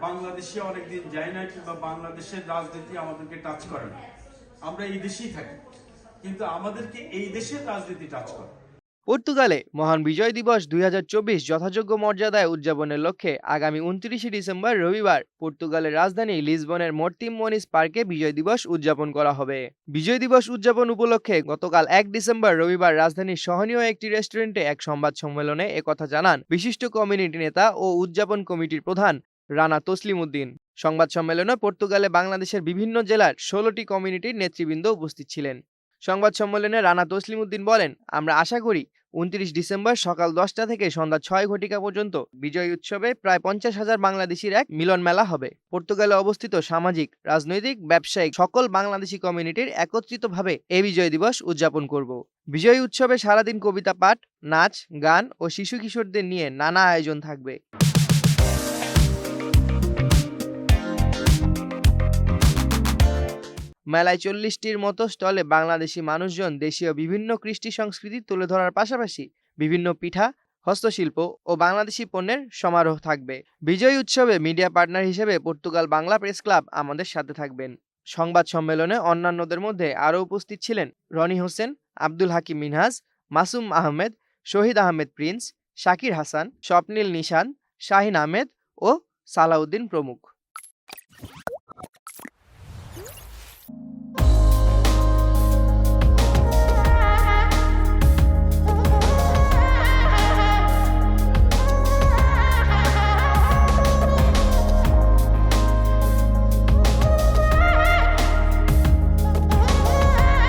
বাংলাদেশে অনেকদিন যাই না কিংবা বাংলাদেশের রাজনীতি আমাদেরকে টাচ করে না। আমরা এই দেশেই থাকি। কিন্তু আমাদেরকে এই দেশের রাজনীতি টাচ করে। পর্তুগালে মহান বিজয় দিবস দুই চব্বিশ যথাযোগ্য মর্যাদায় উদযাপনের লক্ষ্যে আগামী উনত্রিশে ডিসেম্বর রবিবার পর্তুগালের রাজধানী লিসবনের মর্তিম মনিস পার্কে বিজয় দিবস উদযাপন করা হবে। বিজয় দিবস উদযাপন উপলক্ষে গতকাল এক ডিসেম্বর রবিবার রাজধানীর সহনীয় একটি রেস্টুরেন্টে এক সংবাদ সম্মেলনে একথা জানান বিশিষ্ট কমিউনিটি নেতা ও উদযাপন কমিটির প্রধান রানা তসলিম উদ্দিন সংবাদ সম্মেলনে পর্তুগালে বাংলাদেশের বিভিন্ন জেলার ষোলোটি কমিউনিটির নেতৃবৃন্দ উপস্থিত ছিলেন। সংবাদ সম্মেলনে রানা তসলিম উদ্দিন বলেন, আমরা আশা করি উনত্রিশ ডিসেম্বর সকাল দশটা থেকে সন্ধ্যা ছয় ঘটিকা পর্যন্ত বিজয় উৎসবে প্রায় পঞ্চাশ হাজার বাংলাদেশির এক মিলন মেলা হবে। পর্তুগালে অবস্থিত সামাজিক, রাজনৈতিক, ব্যবসায়িক সকল বাংলাদেশি কমিউনিটির একত্রিতভাবে এ বিজয় দিবস উদযাপন করব। বিজয় উৎসবে সারাদিন কবিতা পাঠ, নাচ, গান ও শিশু কিশোরদের নিয়ে নানা আয়োজন থাকবে। মেলায় চল্লিশটির মতো স্টলে বাংলাদেশি মানুষজন দেশীয় বিভিন্ন কৃষ্টি সংস্কৃতি তুলে ধরার পাশাপাশি বিভিন্ন পিঠা, হস্তশিল্প ও বাংলাদেশি পণ্যের সমারোহ থাকবে। বিজয়ী উৎসবে মিডিয়া পার্টনার হিসেবে পর্তুগাল বাংলা প্রেস ক্লাব আমাদের সাথে থাকবেন। সংবাদ সম্মেলনে অন্যান্যদের মধ্যে আরও উপস্থিত ছিলেন রনি হোসেন, আব্দুল হাকিম মিনহাজ, মাসুম আহমেদ, শহীদ আহমেদ প্রিন্স, শাকির হাসান, স্বপ্নীল নিশান, শাহিন আহমেদ ও সালাউদ্দিন প্রমুখ।